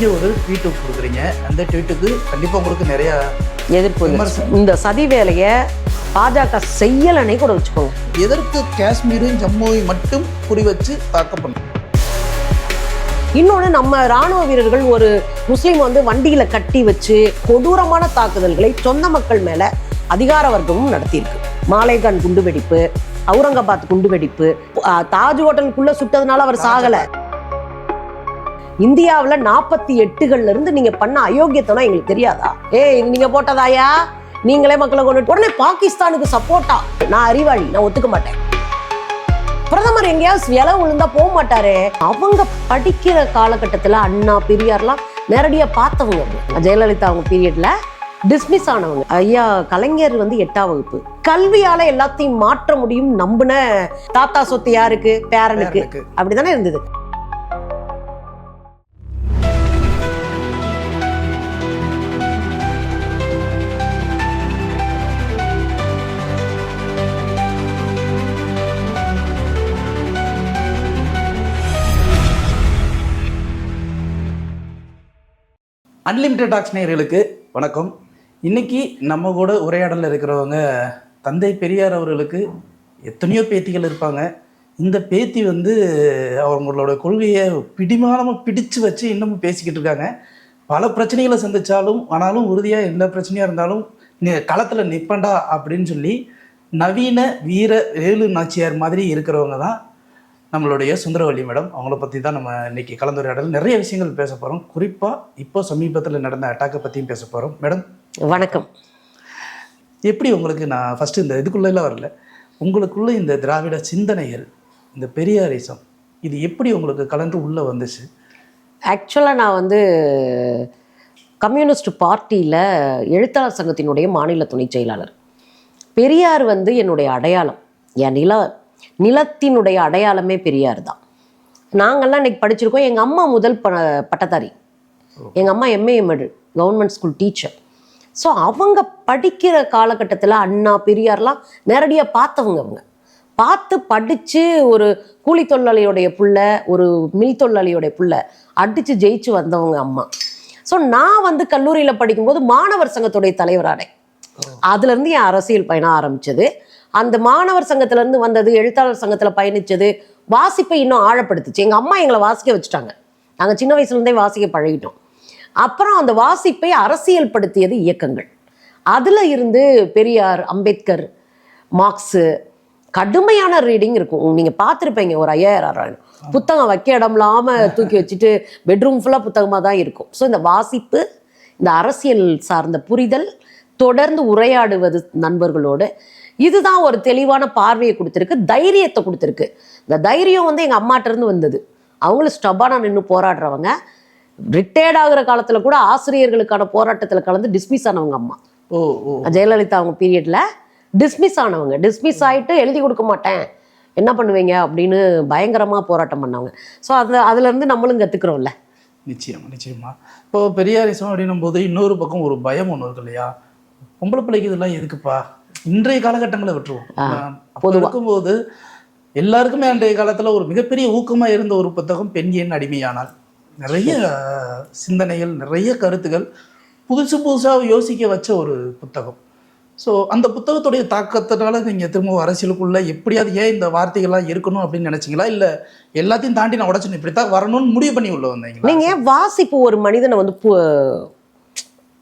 நீங்க ஒரு ட்வீட் கொடுக்குறீங்க. அந்த ட்வீட்டுக்கு கண்டிப்பா உங்களுக்கு நிறைய எதிர்ப்பு. இந்த சதி வேலையை பாஜக செய்யலனே கூட வச்சுக்கோங்க. எதற்கு காஷ்மீரும் ஜம்முவை மட்டும் குறி வச்சு தாக்கப்படும் இன்னொன்று நம்ம ராணுவ வீரர்கள் ஒரு முஸ்லீம் வந்து வண்டியில கட்டி வச்சு கொடூரமான தாக்குதல்களை சொந்த மக்கள் மேல அதிகார வர்க்கமும் நடத்தியிருக்கு. மாலேகான் குண்டுவெடிப்பு அவுரங்காபாத் குண்டுவெடிப்பு தாஜ் ஹோட்டலுக்குள்ள சுட்டதுனால அவர் சாகல. இந்தியாவுல நாற்பத்தி எட்டுகள்ல இருந்து நீங்க பண்ண அயோக்கியத்தனம் எங்களுக்கு தெரியாதா? ஏய் இது நீங்க போட்டதாயா? நீங்களே மக்களை கொண்டு உடனே பாகிஸ்தானுக்கு சப்போர்ட்டா? நான் அறிவாளி நான் ஒத்துக்க மாட்டேன். பிரதமர் எங்கேயாவது இலை விழுந்தா போக மாட்டாரே. அவங்க படிக்கிற காலகட்டத்துல அண்ணா பெரியார்லாம் நேரடியா பார்த்தவங்க. ஜெயலலிதா அவங்க பீரியட்ல டிஸ்மிஸ் ஆனவங்க. ஐயா கலைஞர் வந்து எட்டாம் வகுப்பு. கல்வியால எல்லாத்தையும் மாற்ற முடியும் நம்பின தாத்தா சொத்து யாருக்கு? பேரனுக்கு. அப்படிதானே இருந்தது. அன்லிமிட்டட் டாக்ஸ் நேயர்களுக்கு வணக்கம். இன்னைக்கு நம்ம கூட உரையாடலில் இருக்கிறவங்க தந்தை பெரியார் அவர்களுக்கு எத்தனையோ பேத்திகள் இருப்பாங்க. இந்த பேத்தி வந்து அவங்களோட கொள்கையை பிடிமானமாக பிடிச்சு வச்சு இன்னமும் பேசிக்கிட்டு இருக்காங்க. பல பிரச்சனைகளை சந்தித்தாலும் ஆனாலும் உறுதியாக எந்த பிரச்சனையாக இருந்தாலும் நீ களத்தில் நிற்பண்டா அப்படின்னு சொல்லி நவீன வீர வேலு நாச்சியார் மாதிரி இருக்கிறவங்க தான். நம்மளுடைய சுந்தரவல்லி மேடம் அவங்கள பற்றி தான் நம்ம இன்னைக்கு கலந்துரையாடல். நிறைய விஷயங்கள் பேச போகிறோம் குறிப்பாக இப்போ சமீபத்தில் நடந்த அட்டாக்கை பற்றியும் பேச போகிறோம் மேடம்? வணக்கம். எப்படி உங்களுக்கு நான் ஃபஸ்ட்டு இந்த இதுக்குள்ளெல்லாம் வரல. உங்களுக்குள்ள இந்த திராவிட சிந்தனைகள் இந்த பெரியாரிசம் இது எப்படி உங்களுக்கு கலந்து உள்ளே வந்துச்சு? ஆக்சுவலாக நான் வந்து கம்யூனிஸ்ட் பார்ட்டியில் எழுத்தாளர் சங்கத்தினுடைய மாநில துணைச் செயலாளர். பெரியார் வந்து என்னுடைய அடையாளம். என் நில நிலத்தினுடைய அடையாளமே பெரியார் தான். நாங்கள்லாம் இன்னைக்கு படிச்சிருக்கோம். எங்கள் அம்மா முதல் ப பட்டதாரி. எங்கள் அம்மா MA MEd government school teacher so அவங்க படிக்கிற காலகட்டத்தில் அண்ணா பெரியார்லாம் நேரடியாக பார்த்தவங்க அவங்க. பார்த்து படித்து ஒரு கூலி தொழிலாளியோடைய புள்ள ஒரு மில் தொழிலாளியோடைய புள்ள அடித்து ஜெயிச்சு வந்தவங்க அம்மா. ஸோ நான் வந்து கல்லூரியில் படிக்கும்போது மாணவர் சங்கத்துடைய தலைவரானேன். அதுலேருந்து என் அரசியல் பயணம் ஆரம்பிச்சது. அந்த மாணவர் சங்கத்திலேருந்து வந்தது எழுத்தாளர் சங்கத்தில் பயணித்தது வாசிப்பை இன்னும் ஆழப்படுத்துச்சு. எங்கள் அம்மா எங்களை வாசிக்க வச்சுட்டாங்க. நாங்கள் சின்ன வயசுலேருந்தே வாசிக்க பழகிட்டோம். அப்புறம் அந்த வாசிப்பை அரசியல் படுத்தியது இயக்கங்கள். அதில் இருந்து பெரியார் அம்பேத்கர் மார்க்ஸு கடுமையான ரீடிங் இருக்கும். நீங்கள் பார்த்துருப்பீங்க ஒரு ஐயாயிரம் புத்தகம் வைக்க இடம் இல்லாமல் தூக்கி வச்சுட்டு பெட்ரூம் ஃபுல்லாக புத்தகமாக தான் இருக்கும். ஸோ இந்த வாசிப்பு இந்த அரசியல் சார்ந்த புரிதல் தொடர்ந்து உரையாடுவது நண்பர்களோடு இதுதான் ஒரு தெளிவான பார்வையை கொடுத்துருக்கு தைரியத்தை கொடுத்துருக்கு. இந்த தைரியம் வந்து எங்கள் அம்மாட்ட இருந்து வந்தது. அவங்களும் ஸ்டபானாக நின்று போராடுறவங்க. ரிட்டையர்ட் ஆகுற காலத்தில் கூட ஆசிரியர்களுக்கான போராட்டத்தில் கலந்து டிஸ்மிஸ் ஆனவங்க அம்மா. ஓ ஓ. ஜெயலலிதா அவங்க பீரியட்ல டிஸ்மிஸ் ஆனவங்க. டிஸ்மிஸ் ஆயிட்டு எழுதி கொடுக்க மாட்டேன். என்ன பண்ணுவீங்க? அப்படின்னு பயங்கரமா போராட்டம் பண்ணவங்க. ஸோ அதுல அதுல இருந்து நம்மளும் கத்துக்கிறோம்ல. நிச்சயமா நிச்சயமா. இப்போ பெரியாரிசம் அப்படின்னும் போது இன்னொரு பக்கம் ஒரு பயம் ஒன்று இருக்கு இல்லையா? பொம்பளை பிள்ளைக்கு இதெல்லாம் எதுக்குப்பா? இன்றைய காலகட்டங்களை விட்டுருவோம். அப்போ இருக்கும்போது எல்லாருக்குமே அன்றைய காலத்துல ஒரு மிகப்பெரிய ஊக்கமா இருந்த ஒரு புத்தகம் பெண் ஏன் அடிமையானால் நிறைய சிந்தனைகள் நிறைய கருத்துகள் புதுசு புதுசா யோசிக்க வச்ச ஒரு புத்தகம். ஸோ அந்த புத்தகத்துடைய தாக்கத்தினால நீங்க திரும்ப அரசியலுக்குள்ள எப்படியாவது ஏன் இந்த வார்த்தைகள்லாம் இருக்கணும் அப்படின்னு நினைச்சீங்களா? இல்ல எல்லாத்தையும் தாண்டி நான் உடச்சு இப்படித்தான் வரணும்னு முடிவு பண்ணி உள்ள வந்தீங்களா? நீங்க ஏன் வாசிப்பு ஒரு மனிதனை வந்து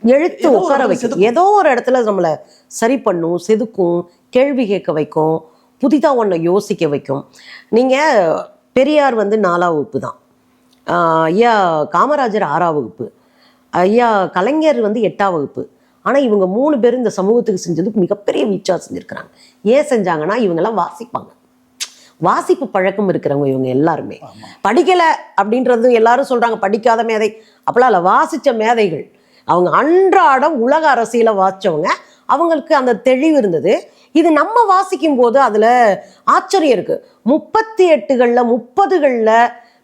எழுத்து உட்கார வைக்கும். ஏதோ ஒரு இடத்துல நம்மளை சரி பண்ணும் செதுக்கும் கேள்வி கேட்க வைக்கும் புதிதா ஒன்றை யோசிக்க வைக்கும். நீங்க பெரியார் வந்து நாலாம் வகுப்பு தான். ஐயா காமராஜர் ஆறாம் வகுப்பு. ஐயா கலைஞர் வந்து எட்டாம் வகுப்பு. ஆனா இவங்க மூணு பேரும் இந்த சமூகத்துக்கு செஞ்சது மிகப்பெரிய வீச்சா செஞ்சிருக்கிறாங்க. ஏன் செஞ்சாங்கன்னா இவங்கெல்லாம் வாசிப்பாங்க. வாசிப்பு பழக்கம் இருக்கிறவங்க இவங்க எல்லாருமே. படிக்கல அப்படின்றது எல்லாரும் சொல்றாங்க படிக்காத மேதை. அப்பெல்லாம் இல்லை வாசிச்ச மேதைகள். அவங்க அன்றாடம் உலக அரசியலை வாசிச்சவங்க. அவங்களுக்கு அந்த தெளிவு இருந்தது. இது நம்ம வாசிக்கும் போது அதில் ஆச்சரியம் இருக்குது முப்பத்தி எட்டுகளில் முப்பதுகளில்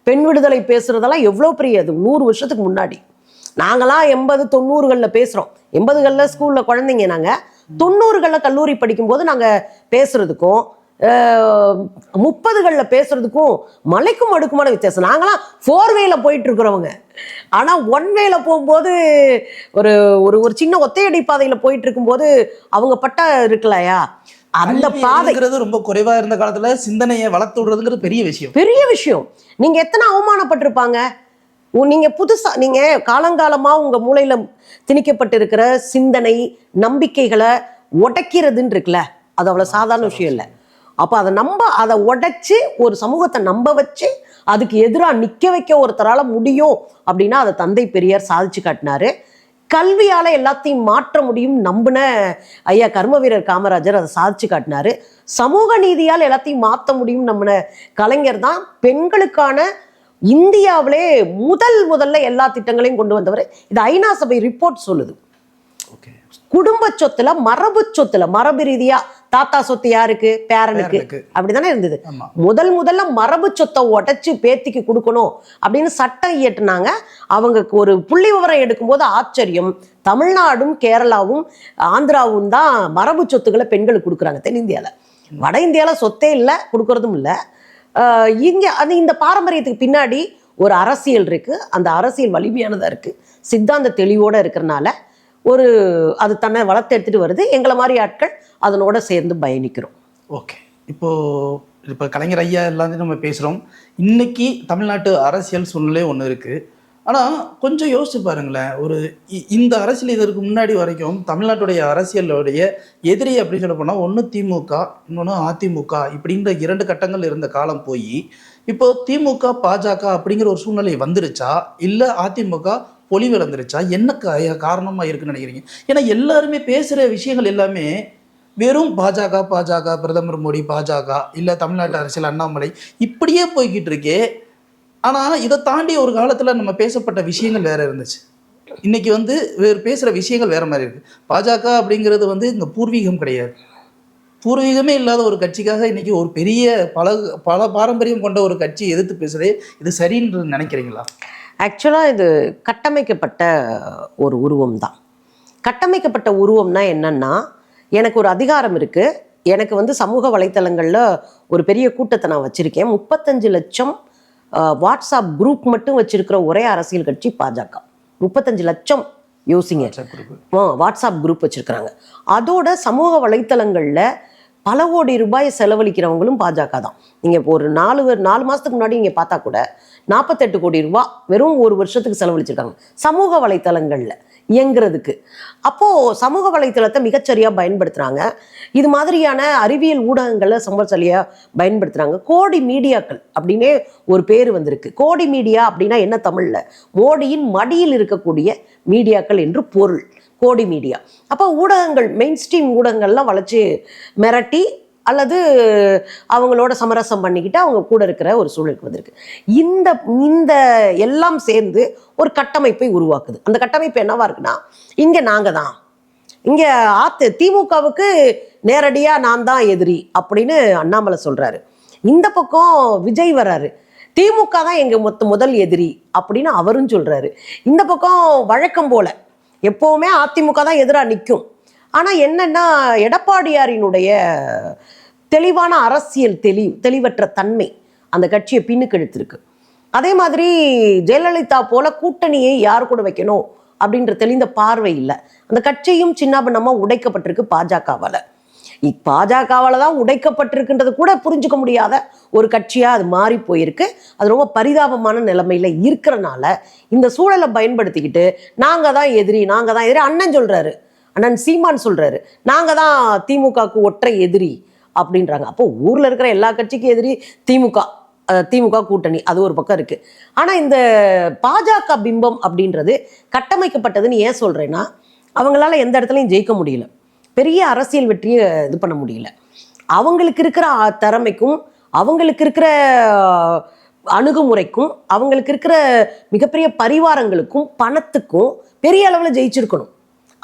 பெண் விடுதலை பேசுகிறதெல்லாம் எவ்வளோ பெரிய அது நூறு வருஷத்துக்கு முன்னாடி. நாங்களாம் எண்பது தொண்ணூறுகளில் பேசுகிறோம் எண்பதுகளில் ஸ்கூலில் குழந்தைங்க நாங்கள் தொண்ணூறுகளில் கல்லூரி படிக்கும்போது நாங்கள் பேசுகிறதுக்கும் முப்பதுகளில் பேசுறதுக்கும் மலைக்கும் அடுக்குமான வித்தியாசம். நாங்களாம் ஃபோர் வேல போயிட்டு இருக்கிறவங்க ஆனால் ஒன் வேல போகும்போது ஒரு ஒரு ஒரு சின்ன ஒத்தையடி பாதையில் போயிட்டு இருக்கும்போது அவங்க பட்டா இருக்கலையா? அந்த கல்வி பாதை அறிவுங்கிறது ரொம்ப குறைவா இருந்த காலத்துல சிந்தனையை வளர்த்து விடுறதுங்கிறது பெரிய விஷயம். பெரிய விஷயம். நீங்க எத்தனை அவமானப்பட்டிருப்பாங்க? நீங்க புதுசா நீங்க காலங்காலமா உங்க மூளையில திணிக்கப்பட்டிருக்கிற சிந்தனை நம்பிக்கைகளை உடைக்கிறதுன்னு இருக்குல்ல? அது அவ்வளவு சாதாரண விஷயம் இல்லை. அப்போ அதை நம்ப அதை உடைச்சு ஒரு சமூகத்தை நம்ப வச்சு அதுக்கு எதிராக நிற்க வைக்க ஒருத்தரால முடியும் அப்படின்னா அதை தந்தை பெரியார் சாதிச்சு காட்டினாரு. கல்வியால எல்லாத்தையும் மாற்ற முடியும் நம்பின ஐயா கர்ம வீரர் காமராஜர் அதை சாதிச்சு காட்டினாரு. சமூக நீதியால் எல்லாத்தையும் மாற்ற முடியும் நம்பின கலைஞர் தான் பெண்களுக்கான இந்தியாவிலே முதல் முதல்ல எல்லா திட்டங்களையும் கொண்டு வந்தவர். இது ஐநா சபை ரிப்போர்ட் சொல்லுது. குடும்ப சொத்துல மரபு சொத்துல மரபு ரீதியா தாத்தா சொத்து யாருக்கு? பேரனுக்கு. அப்படிதானே இருந்தது. முதல் முதல்ல மரபு சொத்தை உடைச்சு பேத்திக்கு கொடுக்கணும் அப்படின்னு சட்டம் இயற்றுனாங்க. அவங்க ஒரு புள்ளி விவரம் எடுக்கும்போது ஆச்சரியம். தமிழ்நாடும் கேரளாவும் ஆந்திராவும் தான் மரபு சொத்துக்களை பெண்களுக்கு கொடுக்குறாங்க தென்னிந்தியாவில் வட இந்தியாவில் சொத்தே இல்லை கொடுக்கறதும் இல்லை. இங்கே அது இந்த பாரம்பரியத்துக்கு பின்னாடி ஒரு அரசியல் இருக்கு. அந்த அரசியல் வலிமையானதாக இருக்கு. சித்தாந்த தெளிவோட இருக்கிறனால ஒரு அது தன்னை வளர்த்து எடுத்துட்டு வருது. எங்களை மாதிரி ஆட்கள் அதனோட சேர்ந்து பயணிக்கிறோம். ஓகே. இப்போ இப்போ கலைஞர் ஐயா எல்லாத்தையும் நம்ம பேசுகிறோம் இன்னைக்கு தமிழ்நாட்டு அரசியல் சூழ்நிலை ஒன்று இருக்கு. ஆனால் கொஞ்சம் யோசிச்சு பாருங்களேன். ஒரு இ- இந்த அரசியல் இதற்கு முன்னாடி வரைக்கும் தமிழ்நாட்டுடைய அரசியலுடைய எதிரி அப்படின்னு சொல்ல போனால் ஒன்று திமுக இன்னொன்று அதிமுக இப்படின்ற இரண்டு கட்டங்கள் இருந்த காலம் போய் இப்போ திமுக பாஜக அப்படிங்கிற ஒரு சூழ்நிலை வந்துருச்சா? இல்லை அதிமுக பொலிவிழந்துருச்சா என்ன காரணமாக இருக்குன்னு நினைக்கிறீங்க? ஏன்னா எல்லாருமே பேசுகிற விஷயங்கள் எல்லாமே வெறும் பாஜக பாஜக பிரதமர் மோடி பாஜக இல்லை தமிழ்நாட்டு அரசியல் அண்ணாமலை இப்படியே போய்கிட்டு இருக்கே. ஆனால் இதை தாண்டி ஒரு காலத்தில் நம்ம பேசப்பட்ட விஷயங்கள் வேற இருந்துச்சு. இன்னைக்கு வந்து வேறு பேசுகிற விஷயங்கள் வேற மாதிரி இருக்கு. பாஜக அப்படிங்கிறது வந்து இங்கே பூர்வீகம் கிடையாது. பூர்வீகமே இல்லாத ஒரு கட்சிக்காக இன்னைக்கு ஒரு பெரிய பல பல பாரம்பரியம் கொண்ட ஒரு கட்சி எதிர்த்து பேசுறதே இது சரின்னு நினைக்கிறீங்களா? ஆக்சுவலாக இது கட்டமைக்கப்பட்ட ஒரு உருவம் தான் கட்டமைக்கப்பட்ட உருவம்னா என்னன்னா எனக்கு ஒரு அதிகாரம் இருக்கு. எனக்கு வந்து சமூக வலைத்தளங்களில் ஒரு பெரிய கூட்டத்தை நான் வச்சிருக்கேன். முப்பத்தஞ்சு லட்சம் வாட்ஸ்அப் குரூப் மட்டும் வச்சிருக்கிற ஒரே அரசியல் கட்சி பாஜக. முப்பத்தஞ்சு லட்சம் யோசிங்க. வாட்ஸ்அப் குரூப் வச்சிருக்கிறாங்க. அதோட சமூக வலைத்தளங்களில் பல கோடி ரூபாய் செலவழிக்கிறவங்களும் பாஜக தான். நீங்கள் இப்போ ஒரு நாலு நாலு மாதத்துக்கு முன்னாடி நீங்கள் பார்த்தா கூட நாற்பத்தெட்டு கோடி ரூபா வெறும் ஒரு வருஷத்துக்கு செலவழிச்சிருக்காங்க. சமூக வலைத்தளங்களில் இயங்குறதுக்கு. அப்போது சமூக வலைத்தளத்தை மிகச்சரியாக பயன்படுத்துகிறாங்க இது மாதிரியான அறிவியல் ஊடகங்களை சமூக பயன்படுத்துகிறாங்க கோடி மீடியாக்கள் அப்படின்னே ஒரு பேர் வந்திருக்கு. கோடி மீடியா அப்படின்னா என்ன தமிழில்? மோடியின் மடியில் இருக்கக்கூடிய மீடியாக்கள் என்று பொருள். கோடி மீடியா அப்போ ஊடகங்கள் மெயின் ஸ்ட்ரீம் ஊடகங்கள்லாம் வளைச்சி மிரட்டி அல்லது அவங்களோட சமரசம் பண்ணிக்கிட்டு அவங்க கூட இருக்கிற ஒரு சூழலுக்கு வந்திருக்கு. இந்த இந்த எல்லாம் சேர்ந்து ஒரு கட்டமைப்பை உருவாக்குது. அந்த கட்டமைப்பு என்னவா இருக்குன்னா இங்கே நாங்கள் தான். இங்கே ஆத்து திமுகவுக்கு நேரடியாக நான் தான் எதிரி அப்படின்னு அண்ணாமலை சொல்கிறாரு இந்த பக்கம் விஜய் வராரு திமுக தான் எங்கள் மொத்த முதல் எதிரி அப்படின்னு அவரும் சொல்கிறாரு இந்த பக்கம் வழக்கம் போல எப்போவுமே அதிமுக தான் எதிராக நிற்கும் ஆனால் என்னென்னா எடப்பாடியாரினுடைய தெளிவான அரசியல் தெளி தெளிவற்ற தன்மை அந்த கட்சியை பின்னுக்கு இழுத்திருக்கு அதே மாதிரி ஜெயலலிதா போல கூட்டணியை யார் கூட வைக்கணும் அப்படின்ற தெளிந்த பார்வை இல்லை. அந்த கட்சியும் சின்னாபின்னமாக உடைக்கப்பட்டிருக்கு பாஜகவால். பாஜகவால் தான் உடைக்கப்பட்டிருக்குன்றது கூட புரிஞ்சுக்க முடியாத ஒரு கட்சியாக அது மாறி போயிருக்கு. அது ரொம்ப பரிதாபமான நிலைமையில் இருக்கிறனால இந்த சூழலை பயன்படுத்திக்கிட்டு நாங்கள் தான் எதிரி நாங்கள் தான் எதிரி. அண்ணன் சொல்கிறாரு அண்ணன் சீமான் சொல்கிறாரு நாங்கள் தான் திமுகவுக்கு ஒற்றை எதிரி அப்படின்றாங்க. அப்போ ஊரில் இருக்கிற எல்லா கட்சிக்கும் எதிரி திமுக திமுக கூட்டணி. அது ஒரு பக்கம் இருக்குது ஆனால் இந்த பாஜக பிம்பம் அப்படின்றது கட்டமைக்கப்பட்டதுன்னு ஏன் சொல்கிறேன்னா அவங்களால எந்த இடத்துலையும் ஜெயிக்க முடியல. பெரிய அரசியல் வெற்றியை இது பண்ண முடியல. அவங்களுக்கு இருக்கிற திறமைக்கும் அவங்களுக்கு இருக்கிற அணுகுமுறைக்கும் அவங்களுக்கு இருக்கிற மிகப்பெரிய பரிவாரங்களுக்கும் பணத்துக்கும் பெரிய அளவில் ஜெயிச்சிருக்கணும்.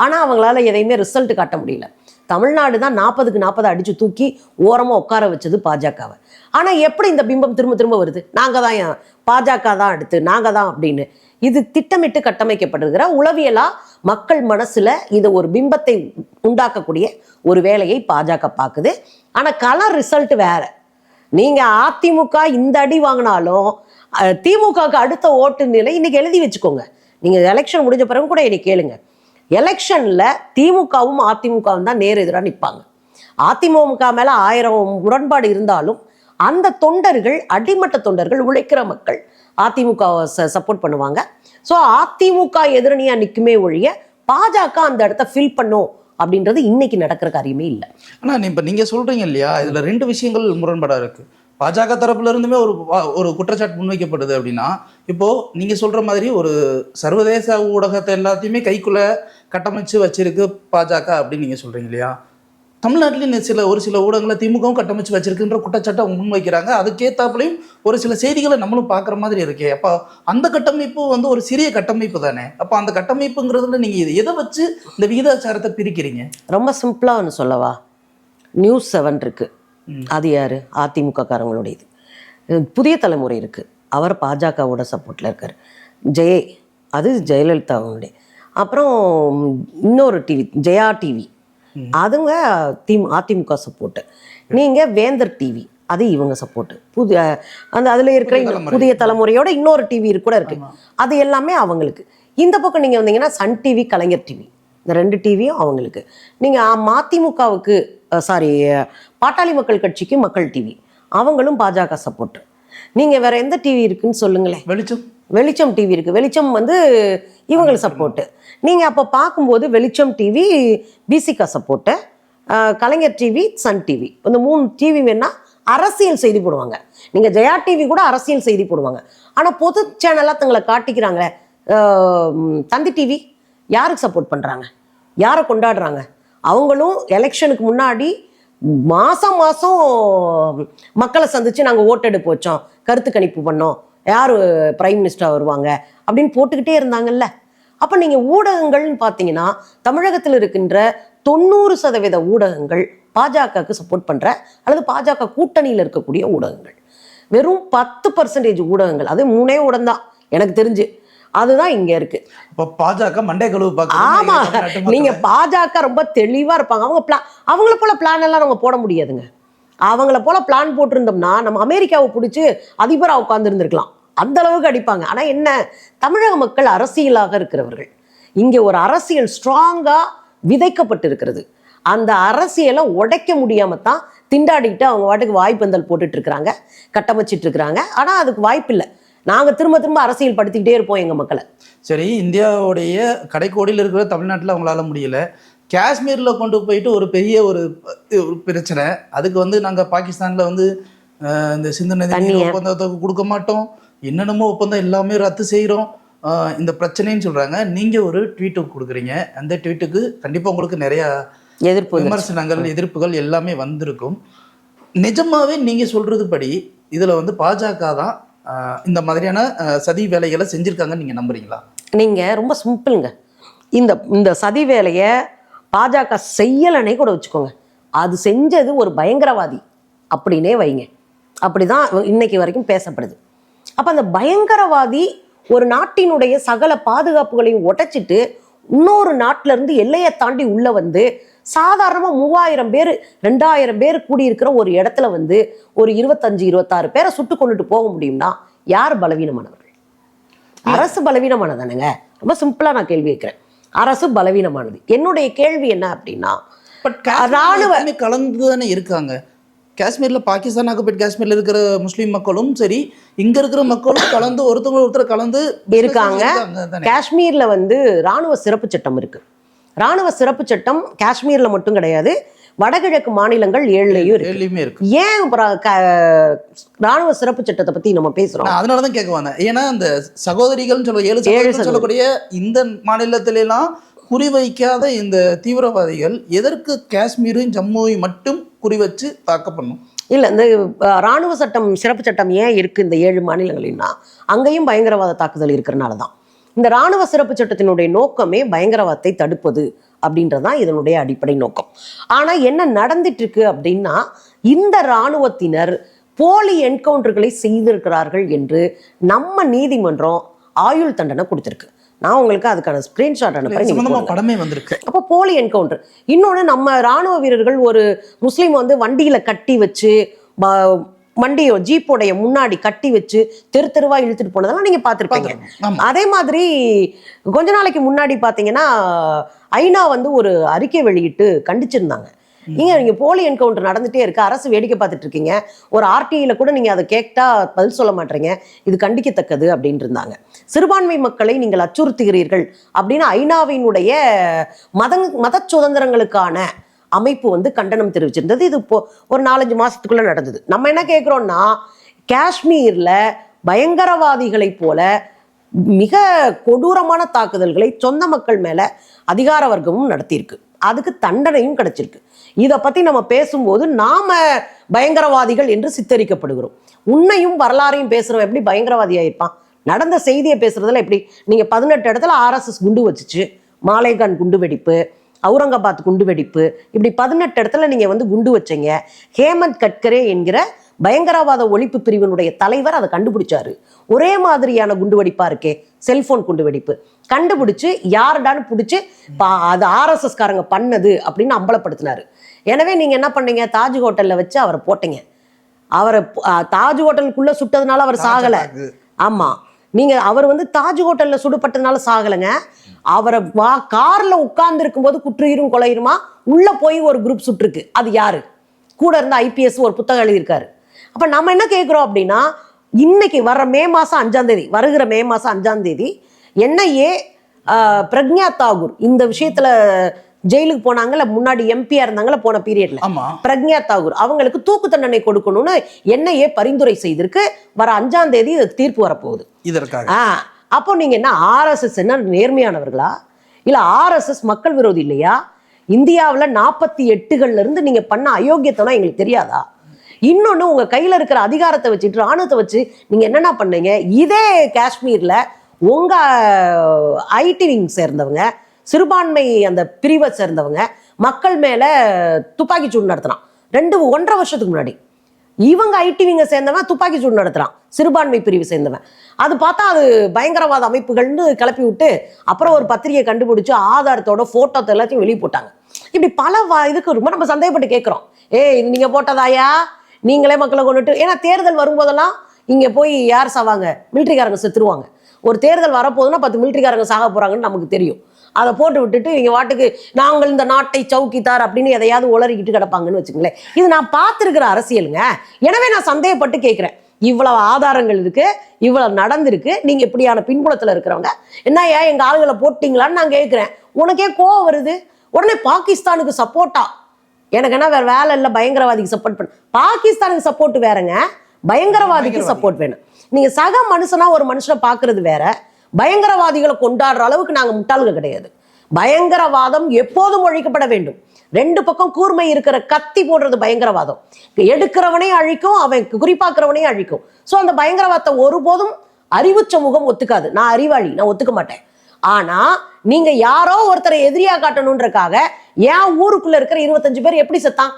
ஆனால் அவங்களால எதையுமே ரிசல்ட் காட்ட முடியல. தமிழ்நாடு தான் நாற்பதுக்கு நாற்பது அடித்து தூக்கி ஓரமாக உட்கார வச்சது பாஜகவை. ஆனால் எப்படி இந்த பிம்பம் திரும்ப திரும்ப வருது? நாங்கள் தான் பாஜக தான் அடுத்து நாங்கள் தான் அப்படின்னு. இது திட்டமிட்டு கட்டமைக்கப்படுகிற உளவியலா மக்கள் மனசுல இது ஒரு பிம்பத்தை உண்டாக்கக்கூடிய ஒரு வேலையை பாஜக பார்க்குது ஆனா கலர் ரிசல்ட் வேற. நீங்க அதிமுக இந்த அடி வாங்கினாலும் திமுகவுக்கு அடுத்த ஓட்டு நிலை இன்னைக்கு எழுதி வச்சுக்கோங்க. நீங்க எலெக்ஷன் முடிஞ்ச பிறகு கூட என்னை கேளுங்க. எலெக்ஷன்ல திமுகவும் அதிமுகவும் தான் நேர் எதிராக நிற்பாங்க அதிமுக மேல ஆயிரம் முரண்பாடு இருந்தாலும் அந்த தொண்டர்கள் அடிமட்ட தொண்டர்கள் உழைக்கிற மக்கள் அதிமுக சப்போர்ட் பண்ணுவாங்க. ஸோ அதிமுக எதிரணியா நிற்குமே ஒழிய பாஜக அந்த இடத்த ஃபில் பண்ணும் அப்படின்றது இன்னைக்கு நடக்கிற காரியமே இல்லை. ஆனால் இப்போ நீங்கள் சொல்கிறீங்க இல்லையா? இதில் ரெண்டு விஷயங்கள் முரண்பாடாக இருக்குது பாஜக தரப்புல இருந்துமே ஒரு ஒரு குற்றச்சாட்டு முன்வைக்கப்படுது அப்படின்னா இப்போ நீங்க சொல்ற மாதிரி ஒரு சர்வதேச ஊடகத்தை எல்லாத்தையுமே கைக்குள்ள கட்டமைச்சு வச்சிருக்கு பாஜக அப்படின்னு நீங்க சொல்றீங்க இல்லையா? தமிழ்நாட்டிலேயும் சில ஒரு சில ஊடகங்களை திமுகவும் கட்டமைச்சு வச்சிருக்குன்ற குற்றச்சாட்டை அவங்க முன்வைக்கிறாங்க. அதுக்கேத்தாப்புலையும் ஒரு சில செய்திகளை நம்மளும் பார்க்குற மாதிரி இருக்கே. அப்போ அந்த கட்டமைப்பு வந்து ஒரு சிறிய கட்டமைப்பு தானே? அப்போ அந்த கட்டமைப்புங்கிறதுல நீங்க இது எதை வச்சு இந்த விகிதாச்சாரத்தை பிரிக்கிறீங்க? ரொம்ப சிம்பிளா ஒன்று சொல்லவா? நியூஸ் செவன் இருக்கு. ம். அது யாரு? அதிமுக காரங்களுடைய இது அஹ் புதிய தலைமுறை இருக்கு. அவர் பாஜகவோட சப்போர்ட்ல இருக்காரு. ஜெயே அது ஜெயலலிதா அவங்களுடைய அப்புறம் இன்னொரு டிவி ஜெயா டிவி அதுங்க திமு அதிமுக சப்போர்ட்டு நீங்க வேந்தர் டிவி அது இவங்க சப்போர்ட் புது அந்த அதுல இருக்கிற புதிய தலைமுறையோட இன்னொரு டிவி கூட இருக்கு. ஆமா. அது எல்லாமே அவங்களுக்கு. இந்த பக்கம் நீங்க வந்தீங்கன்னா சன் டிவி கலைஞர் டிவி இந்த ரெண்டு டிவியும் அவங்களுக்கு. நீங்க மதிமுகவுக்கு சாரி பாட்டாளி மக்கள் கட்சிக்கு மக்கள் டிவி அவங்களும் பாஜக சப்போர்ட் நீங்க வேற எந்த டிவி இருக்குன்னு சொல்லுங்களேன். வெளிச்சம். வெளிச்சம் டிவி இருக்கு. வெளிச்சம் வந்து இவங்களுக்கு சப்போர்ட்டு நீங்க அப்ப பார்க்கும்போது வெளிச்சம் TV VCK support Kalaignar TV Sun TV இந்த மூணு டிவி வேணா அரசியல் செய்தி போடுவாங்க. நீங்க ஜெயா டிவி கூட அரசியல் செய்தி போடுவாங்க. ஆனா பொது சேனலா தங்களை காட்டிக்கிறாங்களே தந்தி டிவி யாருக்கு சப்போர்ட் பண்றாங்க? யாரை கொண்டாடுறாங்க? அவங்களும் எலெக்ஷனுக்கு முன்னாடி மாசம் மாசம் மக்களை சந்திச்சு நாங்க ஓட்டெடுப்பு வச்சோம் கருத்து கணிப்பு பண்ணோம் யார் பிரைம் மினிஸ்டர் வருவாங்க அப்படின்னு போட்டுக்கிட்டே இருந்தாங்கல்ல? அப்ப நீங்க ஊடகங்கள்னு பார்த்தீங்கன்னா தமிழகத்தில் இருக்கின்ற தொண்ணூறு சதவீத ஊடகங்கள் பாஜகவுக்கு சப்போர்ட் பண்ற அல்லது பாஜக கூட்டணியில் இருக்கக்கூடிய ஊடகங்கள். வெறும் பத்து பர்சன்டேஜ் ஊடகங்கள். அது மூணே ஊடகம் தான். எனக்கு தெரிஞ்சு. அதுதான் இங்க இருக்கு. பாஜக மண்டே கழுவு ஆமா. நீங்க பாஜக ரொம்ப தெளிவா இருப்பாங்க. அவங்க பிளான் அவங்கள போல பிளான் எல்லாம் நம்ம போட முடியாதுங்க. அவங்கள போல பிளான் போட்டிருந்தோம்னா நம்ம அமெரிக்காவை பிடிச்சி அதிபரா உட்கார்ந்து இருந்திருக்கலாம் அந்த அளவுக்கு அடிப்பாங்க. ஆனா என்ன? தமிழக மக்கள் அரசியலாக இருக்கிறவர்கள். இங்க ஒரு அரசியல் ஸ்ட்ராங்கா விதைக்கப்பட்டிருக்கிறது. அந்த அரசியலை உடைக்க முடியாம தான் திண்டாடிட்டு அவங்க வாட்டுக்கு வாய்ப்பந்தல் போட்டுட்டு இருக்கிறாங்க கட்டமைச்சிட்டு இருக்கிறாங்க ஆனா அதுக்கு வாய்ப்பு இல்லை நாங்க திரும்ப திரும்ப அரசியல் படுத்திக்கிட்டே இருப்போம் எங்க மக்களை. சரி இந்தியாவுடைய கடைக்கோடியில் இருக்கிற தமிழ்நாட்டில் அவங்களால முடியல. காஷ்மீரில் கொண்டு போயிட்டு ஒரு பெரிய ஒரு ஒரு பிரச்சனை. அதுக்கு வந்து நாங்கள் பாகிஸ்தானில் வந்து இந்த சிந்து நதி நீர் தண்ணிய. ஒப்பந்தத்தை கொடுக்க மாட்டோம். என்னென்னமோ ஒப்பந்தம் எல்லாமே ரத்து செய்கிறோம் இந்த பிரச்சனைன்னு சொல்கிறாங்க நீங்கள் ஒரு ட்வீட்டு கொடுக்குறீங்க. அந்த ட்வீட்டுக்கு கண்டிப்பாக உங்களுக்கு நிறையா எதிர்ப்பு. விமர்சனங்கள் எதிர்ப்புகள் எல்லாமே வந்திருக்கும். நிஜமாவே நீங்க சொல்றது படி இதுல வந்து பாஜக தான் இந்த மாதிரியான சதி வேலைகளை செஞ்சிருக்காங்கன்னு நீங்க நம்புறீங்களா? நீங்க ரொம்ப சிம்பிளுங்க. இந்த இந்த சதி வேலையை பாஜக செய்யலைன்னே கூட வச்சுக்கோங்க. அது செஞ்சது ஒரு பயங்கரவாதி. அப்படின்னே வைங்க. அப்படிதான் இன்னைக்கு வரைக்கும் பேசப்படுது. அப்ப அந்த பயங்கரவாதி ஒரு நாட்டினுடைய சகல பாதுகாப்புகளையும் உடைச்சிட்டு இன்னொரு நாட்டுல இருந்து எல்லையை தாண்டி உள்ள வந்து சாதாரணமா மூவாயிரம் பேர் ரெண்டாயிரம் பேர் கூடியிருக்கிற ஒரு இடத்துல வந்து ஒரு இருபத்தஞ்சு இருபத்தாறு பேரை சுட்டு கொண்டுட்டு போக முடியும்னா யார் பலவீனமானவர்கள்? அரசு பலவீனமானதானுங்க? ரொம்ப சிம்பிளா நான் கேள்வி கேட்கிறேன். அரசு பலவீனமானது. என்னுடைய கேள்வி என்ன அப்படின்னா பட் ராணுவ- கலந்து தானே இருக்காங்க. காஷ்மீர்ல பாகிஸ்தான் ஆக்குபேட் காஷ்மீர்ல இருக்கிற முஸ்லீம் மக்களும் சரி இங்க இருக்கிற மக்களும் கலந்து ஒருத்தவங்க ஒருத்தர் கலந்து இருக்காங்க. காஷ்மீர்ல வந்து ராணுவ சிறப்பு சட்டம் இருக்கு. ராணுவ சிறப்பு சட்டம் காஷ்மீர்ல மட்டும் கிடையாது வடகிழக்கு மாநிலங்கள் ஏழுலையும் இருக்கு. ஏன் ராணுவ சிறப்பு சட்டத்தை பத்தி நம்ம பேசுறோம்? அதனால தான் கேட்க வந்தேன். ஏன்னா அந்த சகோதரிகள் சொல்ல ஏழு சகோதரி. சொல்லக்கூடிய இந்த மாநிலத்தில எல்லாம் குறிவைக்காத இந்த தீவிரவாதிகள் எதற்கு காஷ்மீரும் ஜம்முவையும் மட்டும் குறிவைச்சு பார்க்கப்படணும் இல்லை இந்த இராணுவ ராணுவ சட்டம் சிறப்பு சட்டம் ஏன் இருக்குது இந்த ஏழு மாநிலங்களின்னா அங்கேயும் பயங்கரவாத தாக்குதல் இருக்கிறனால தான். இந்த ராணுவ சிறப்பு சட்டத்தினுடைய நோக்கமே பயங்கரவாதத்தை தடுப்பது அப்படின்றதான் இதனுடைய அடிப்படை நோக்கம். ஆனால் என்ன நடந்துட்டு இருக்கு அப்படின்னா இந்த ராணுவத்தினர் போலி என்கவுண்டர்களை செய்திருக்கிறார்கள் என்று நம்ம நீதிமன்றம் ஆயுள் தண்டனை கொடுத்துருக்கு. நான் உங்களுக்கு அதுக்கான ஸ்கிரீன்ஷாட் அனுப்புறேன். படமே வந்திருக்கு. அப்போ போலி என்கவுண்டர் இன்னொன்று நம்ம ராணுவ வீரர்கள் ஒரு முஸ்லீம் வந்து வண்டியில கட்டி வச்சு வண்டியோ ஜீப்போடைய முன்னாடி கட்டி வச்சு தெரு தெருவா இழுத்துட்டு போனதெல்லாம் நீங்க பார்த்துருப்பீங்க. அதே மாதிரி கொஞ்ச நாளைக்கு முன்னாடி பார்த்தீங்கன்னா ஐநா வந்து ஒரு அறிக்கை வெளியிட்டு கண்டிச்சிருந்தாங்க. நீங்க நீங்க போலி என்கவுண்டர் நடந்துட்டே இருக்கு? அரசு வேடிக்கை பார்த்துட்டு இருக்கீங்க. ஒரு ஆர்டிஐல கூட நீங்க அதை கேட்டா பதில் சொல்ல மாட்டீங்க. இது கண்டிக்கத்தக்கது அப்படின்னு இருந்தாங்க. சிறுபான்மை மக்களை நீங்கள் அச்சுறுத்துகிறீர்கள் அப்படின்னு ஐநாவினுடைய மத மத சுதந்திரங்களுக்கான அமைப்பு வந்து கண்டனம் தெரிவிச்சிருந்தது. இது இப்போ ஒரு நாலஞ்சு மாசத்துக்குள்ள நடந்தது. நம்ம என்ன கேட்குறோம்னா காஷ்மீர்ல பயங்கரவாதிகளைப் போல மிக கொடூரமான தாக்குதல்களை சொந்த மக்கள் மேல அதிகார வர்க்கமும் நடத்தியிருக்கு. அதுக்கு தண்டனையும் கிடைச்சிருக்கு. இதை பற்றி நம்ம பேசும்போது நாம் பயங்கரவாதிகள் என்று சித்தரிக்கப்படுகிறோம். உண்மையும் வரலாறையும் பேசுகிறவன் எப்படி பயங்கரவாதியாக இருப்பான் நடந்த செய்தியை பேசுகிறதுல எப்படி? நீங்கள் பதினெட்டு இடத்துல ஆர்எஸ்எஸ் குண்டு வச்சுச்சு மாலேகான் குண்டு வெடிப்பு அவுரங்காபாத் குண்டு வெடிப்பு இப்படி பதினெட்டு இடத்துல நீங்கள் வந்து குண்டு வச்சீங்க. ஹேமந்த் கட்கரே என்கிற பயங்கரவாத ஒழிப்பு பிரிவினுடைய தலைவர் அதை கண்டுபிடிச்சாரு. ஒரே மாதிரியான குண்டு வெடிப்பா இருக்கே செல்போன் குண்டு வெடிப்பு கண்டுபிடிச்சு யாருடான்னு பிடிச்சி அது ஆர்எஸ்எஸ் காரங்க பண்ணது அப்படின்னு அம்பலப்படுத்தினாரு. எனவே நீங்க என்ன பண்ணீங்க? தாஜ் ஹோட்டல்ல வச்சு அவரை போட்டீங்க. அவரை தாஜ் ஹோட்டலுக்குள்ள சுட்டதுனால அவர் சாகல. ஆமா. நீங்க அவர் வந்து தாஜ் ஹோட்டல்ல சுடப்பட்டதுனால சாகலைங்க. அவரை வா கார்ல உட்கார்ந்து இருக்கும்போது குற்றுயிரும் கொலையுமா உள்ள போய் ஒரு குரூப் சுட்டிருக்கு. அது யாரு? கூட இருந்த ஐபிஎஸ் ஒரு புத்தகம் எழுதியிருக்காரு. அப்ப நம்ம என்ன கேட்குறோம் அப்படின்னா இன்னைக்கு வர்ற மே மாசம் அஞ்சாம் தேதி வருகிற மே மாசம் அஞ்சாம் தேதி என்ஐஏ பிரக்ஞா தாகூர் இந்த விஷயத்துல ஜெயிலுக்கு போனாங்கல்ல முன்னாடி எம்பியா இருந்தாங்கல்ல போன பீரியட்ல பிரக்ஞா தாகூர் அவங்களுக்கு தூக்கு தண்டனை கொடுக்கணும்னு என்ஐஏ பரிந்துரை செய்திருக்கு. வர அஞ்சாம் தேதி தீர்ப்பு வரப்போகுது. இதற்காக. அப்போ நீங்க என்ன ஆர்எஸ்எஸ் என்ன நேர்மையானவர்களா? இல்ல ஆர்எஸ்எஸ் மக்கள் விரோதி இல்லையா? இந்தியாவுல நாற்பத்தி எட்டுகள்ல இருந்து நீங்க பண்ண அயோக்கியத்தனம் எங்களுக்கு தெரியாதா? இன்னொன்று உங்கள் கையில் இருக்கிற அதிகாரத்தை வச்சுட்டு ராணுவத்தை வச்சு நீங்கள் என்னென்ன பண்ணீங்க? இதே காஷ்மீரில் உங்கள் ஐடி விங் சேர்ந்தவங்க சிறுபான்மை அந்த பிரிவை சேர்ந்தவங்க மக்கள் மேலே துப்பாக்கி சூடு நடத்தினான். ரெண்டு ஒன்றரை வருஷத்துக்கு முன்னாடி. இவங்க ஐடிவிங்க சேர்ந்தவன் துப்பாக்கி சூடு நடத்துறான். சிறுபான்மை பிரிவு சேர்ந்தவன். அது பார்த்தா அது பயங்கரவாத அமைப்புகள்னு கிளப்பி விட்டு அப்புறம் ஒரு பத்திரிகையை கண்டுபிடிச்சு ஆதாரத்தோட ஃபோட்டோத்தை எல்லாத்தையும் வெளியே போட்டாங்க. இப்படி பல வா- இதுக்கு ரொம்ப நம்ம சந்தேகப்பட்டு கேட்குறோம். ஏய் இது நீங்கள் போட்டதாயா? நீங்களே மக்களை கொண்டுட்டு ஏன்னா தேர்தல் வரும்போதெல்லாம் இங்கே போய் யார் சாவாங்க? மிலிட்ரிக்காரங்க செத்துருவாங்க ஒரு தேர்தல் வரப்போகுதுன்னா பத்து மிலிட்ரிக்காரங்க சாக போகிறாங்கன்னு நமக்கு தெரியும். அதை போட்டு விட்டுட்டு இவங்க வாட்டுக்கு நாங்கள் இந்த நாட்டை சவுக்கித்தார் அப்படின்னு எதையாவது உளறிக்கிட்டு கிடப்பாங்கன்னு வச்சுங்களேன் இது நான் பார்த்துருக்கிற அரசியலுங்க. எனவே நான் சந்தேகப்பட்டு கேட்குறேன். இவ்வளவு ஆதாரங்கள் இருக்கு இவ்வளவு நடந்திருக்கு நீங்க இப்படியான பின்புலத்துல இருக்கிறவங்க. என்ன ஏன் எங்க ஆளுகளை போட்டீங்களான்னு நான் கேட்கிறேன். உனக்கே கோவம் வருது. உடனே பாகிஸ்தானுக்கு சப்போர்ட்டா? எனக்கு என்ன வேற வேலை இல்லை பயங்கரவாதிக்கு சப்போர்ட் பண்ண. பாகிஸ்தானுக்கு சப்போர்ட் வேறங்க. பயங்கரவாதிக்கு பயங்கரவாதி. சப்போர்ட் வேணும். நீங்க சக மனுஷனா ஒரு மனுஷனை பார்க்கிறது வேற. பயங்கரவாதிகளை கொண்டாடுற அளவுக்கு நாங்க முட்டாள்கள் கிடையாது. பயங்கரவாதம் எப்போதும் ஒழிக்கப்பட வேண்டும். ரெண்டு பக்கம் கூர்மை இருக்கிற கத்தி போடுறது பயங்கரவாதம். எடுக்கிறவனையும் அழிக்கும் அவன் குறிப்பாக்குறவனையும் அழிக்கும். ஸோ அந்த பயங்கரவாதத்தை ஒருபோதும் அறிவு சமூகம் ஒத்துக்காது. நான் அறிவாளி நான் ஒத்துக்க மாட்டேன். ஆனா நீங்க யாரோ ஒருத்தரை எதிரியா காட்டணுன்றக்காக ஏன் ஊருக்குள்ள இருக்கிற இருபத்தஞ்சு பேர் எப்படி செத்தான்?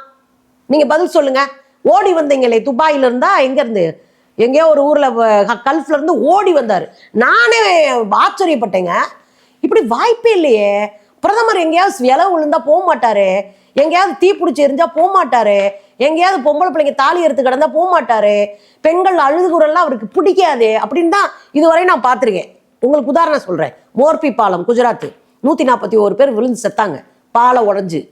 நீங்க பதில் சொல்லுங்க. ஓடி வந்தீங்களே துபாயில இருந்தா எங்க இருந்து? எங்கேயோ ஒரு ஊர்ல கல்ஃப்ல இருந்து ஓடி வந்தாரு. நானே ஆச்சரியப்பட்டேங்க. இப்படி வாய்ப்பே இல்லையே. பிரதமர் எங்கேயாவது இலை விழுந்தா போக மாட்டாரு. எங்கேயாவது தீ பிடிச்சி எரிஞ்சா போக மாட்டாரு. எங்கேயாவது பொம்பளை பிள்ளைங்க தாலி எடுத்து கிடந்தா போக மாட்டாரு. பெண்கள் அழுதுகுறெல்லாம் அவருக்கு பிடிக்காது அப்படின்னு தான் இதுவரை நான் பார்த்துருக்கேன். உங்களுக்கு உதாரணம் சொல்றேன். மோர்பி பாலம் குஜராத். நூத்தி நாற்பத்தி ஒரு பேர் விழுந்து செத்தாங்க. பாலை உடைஞ்சு.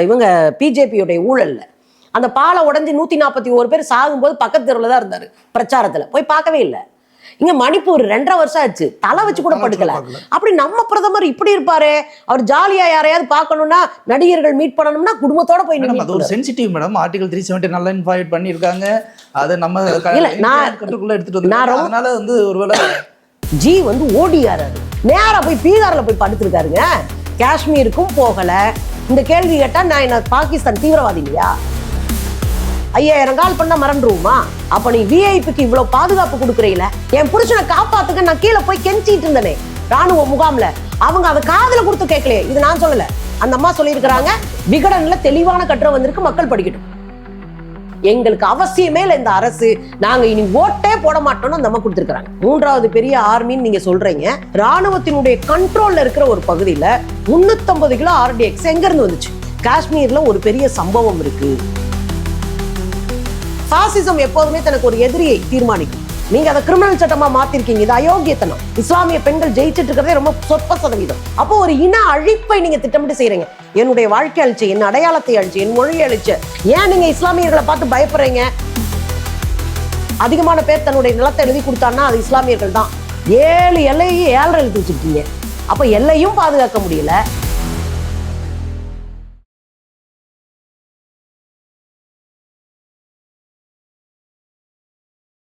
இவங்க பிஜேபியுடைய ஊழல்ல. அந்த பாலை உடைஞ்சு நூத்தி நாற்பத்தி ஒரு பேர் சாகும்போது பக்கத்து தெருவில் தான் இருந்தாரு பிரச்சாரத்துல. போய் பார்க்கவே இல்லை. இங்க மணிப்பூர் ரெண்டரை வருஷம் ஆச்சு. தலை வச்சு கூட படுக்கல. அப்படி நம்ம பிரதமர் இப்படி இருப்பாரு? அவர் ஜாலியா யாரையாவது பார்க்கணும்னா நடிகர்கள் மீட் பண்ணணும்னா குடும்பத்தோட போய் மேடம் அது நின்று ஒரு sensitive madam. Article three seventy நல்லா இன்ஃபாய்ட் பண்ணியிருக்காங்க. அதை நம்ம இல்ல, நான்- எடுத்துட்டு நான் அதனால வந்து ஒருவேளை ஜி வந்து ஓடியாராரு நேரா போய் பீகாரில் போய் படுத்திருக்காருங்க. காஷ்மீருக்கும் போகலை. இந்த கேள்வி கேட்டால் நான் என்ன பாகிஸ்தான் தீவிரவாதி இல்லையா? ஐயாயிரம் கால் பண்ணால் மறந்துருவோமா? அப்போ நீ விஐபிக்கு இவ்வளவு பாதுகாப்பு கொடுக்குறீல? என் புருஷனை காப்பாத்துக்க நான் கீழே போய் கெஞ்சிட்டு இருந்தனே. ராணுவ முகாம்ல. அவங்க அதை காதில் கொடுத்து கேட்கலையே. இது நான் சொல்லலை. அந்த அம்மா சொல்லியிருக்கிறாங்க விகடனில் தெளிவான கட்டுரை வந்திருக்கு மக்கள் படிக்கட்டும். எங்களுக்கு அவசியமே இல்லை இந்த அரசு. நாங்க இனி ஓட்டே போட மாட்டோம்னு நம்ம கொடுத்துருக்காங்க மூன்றாவது பெரிய ஆர்மின்னு நீங்க சொல்றீங்க. ராணுவத்தினுடைய கண்ட்ரோல்ல இருக்கிற ஒரு பகுதியில 350 கிலோ ஆர்டிஎக்ஸ் எங்க இருந்து வந்துச்சு? காஷ்மீர்ல ஒரு பெரிய சம்பவம் இருக்கு. பாசிசம் எப்போதுமே தனக்கு ஒரு எதிரியை தீர்மானிக்கும். நீங்க அதை கிரிமினல் சட்டமா மாத்திருக்கீங்க. இது அயோக்கியத்தனம். இஸ்லாமிய பெண்கள் ஜெயிச்சிட்டு இருக்கிறதே ரொம்ப சொற்ப சதவீதம். அப்போ ஒரு இன அழிப்பை நீங்க திட்டமிட்டு செய்யறீங்க என்னுடைய வாழ்க்கை அழிச்சு என் அடையாளத்தை அழிச்சு என் மொழியை அழிச்சு. ஏன் நீங்க இஸ்லாமியர்களை பார்த்து பயப்படுறீங்க? அதிகமான பேர் தன்னுடைய நிலத்தை எழுதி கொடுத்தான்னா அது இஸ்லாமியர்கள் தான் ஏழு எல்லையும் ஏழரை எழுதி வச்சிருக்கீங்க அப்ப எல்லையும் பாதுகாக்க முடியல.